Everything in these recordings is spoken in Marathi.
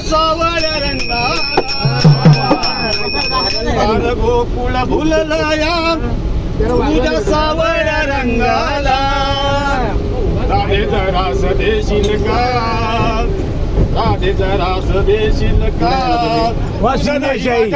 सावळ्या रंगाला गोकुळ भुललया तुझ्या सावळ्या रंगाला. राधे जरास देशील का राधे जरास देशील का वसंतशाही.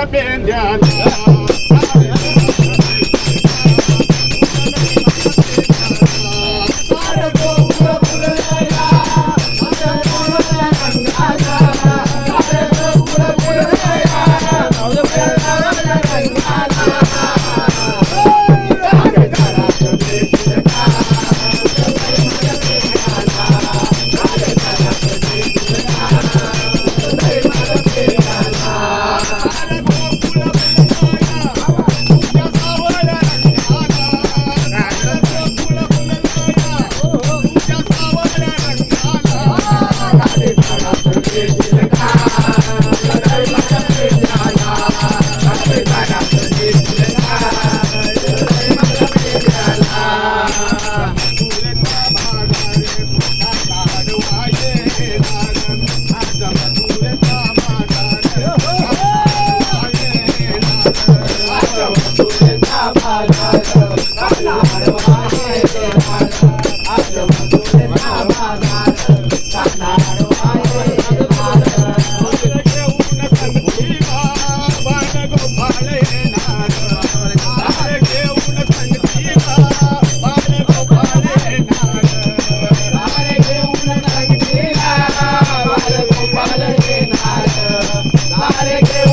I'm not Krishna.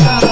America.